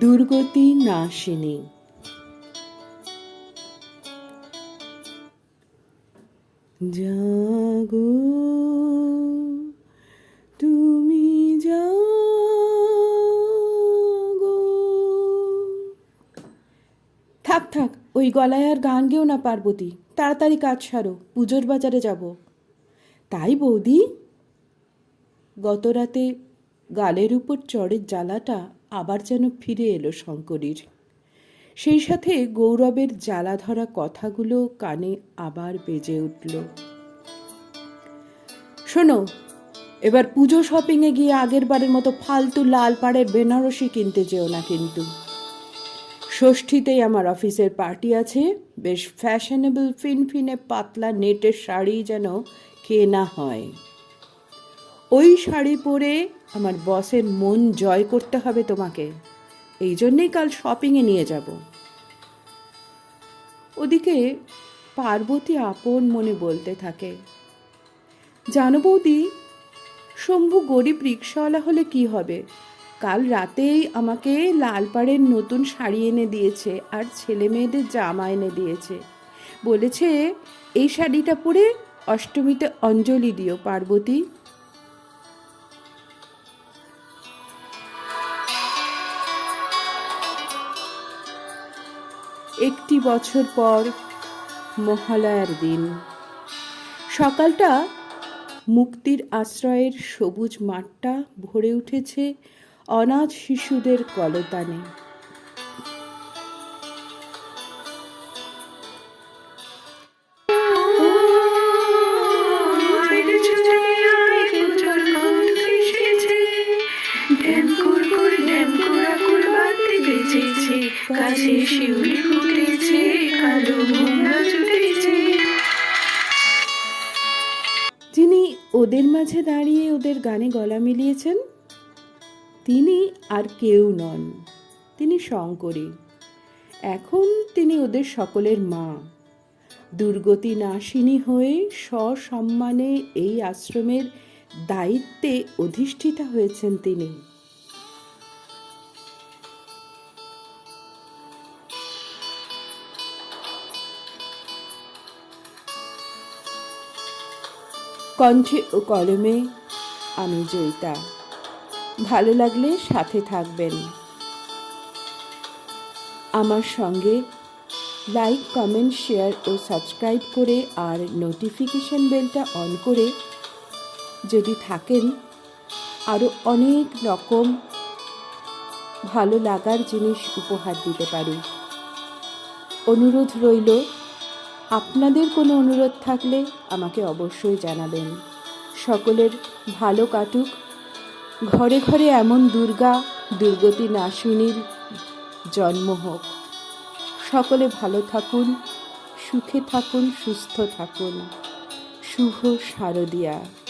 দুর্গতি নাশিনী জাগো, তুমি জাগো। থাক থাক, ওই গলায় আর গান গেও না পার্বতী, তাড়াতাড়ি কাজ সারো, পুজোর বাজারে যাব। তাই বৌদি? গত রাতে গালের উপর চড়ের জ্বালাটা আবার যেন ফিরে এলো শঙ্করীর। সেই সাথে গৌরবের জ্বালা ধরা কথাগুলো কানে আবার বেজে উঠল। শোনো, এবার পুজো শপিংয়ে গিয়ে আগের বারের মতো ফালতু লাল পাড়ের বেনারসি কিনতে যেও না কিন্তু। ষষ্ঠীতেই আমার অফিসের পার্টি আছে, বেশ ফ্যাশনেবল ফিনফিনে, পাতলা, নেটের শাড়ি যেন কেনা হয়। ওই শাড়ি পরে আমার বসের মন জয় করতে হবে তোমাকে। এই জন্যেই কাল শপিংয়ে নিয়ে যাব। ওদিকে পার্বতী আপন মনে বলতে থাকে, জানো বৌদি, শম্ভু গরিব রিক্সাওয়ালা হলে কি হবে? কাল রাতেই আমাকে লালপাড়ের নতুন শাড়ি এনে দিয়েছে আর ছেলে মেয়েদের জামা এনে দিয়েছে। বলেছে, এই শাড়িটা পরে অষ্টমীতে অঞ্জলি দিও পার্বতী। একটি বছর পর মহালয়ার দিন। সকালটা মুক্তির আশ্রয়ের সবুজ মাঠটা ভরে উঠেছে অনাথ শিশুদের কলতানে। যিনি ওদের মাঝে দাঁড়িয়ে ওদের গানে গলা মিলিয়েছেন, তিনি আর কেউ নন, তিনি শঙ্করী। এখন তিনি ওদের সকলের মা। দুর্গতি নাশিনী হয়ে সসম্মানে এই আশ্রমের দায়িত্বে অধিষ্ঠিতা হয়েছেন তিনি। কণ্ঠে ও কলমে আমি জয়িতা। ভালো লাগলে সাথে থাকবেন। আমার সঙ্গে লাইক কমেন্ট শেয়ার ও সাবস্ক্রাইব করে আর নোটিফিকেশন বেলটা অন করে যদি থাকেন আরও অনেক রকম ভালো লাগার জিনিস উপহার দিতে পারি। অনুরোধ রইল আপনাদের কোনো অনুরোধ থাকলে আমাকে অবশ্যই জানাবেন। সকলের ভালো কাটুক। ঘরে ঘরে এমন দুর্গা, দুর্গতি নাশিনীর জন্ম হোক। সকলে ভালো থাকুন, সুখে থাকুন, সুস্থ থাকুন। শুভ শারদিয়া।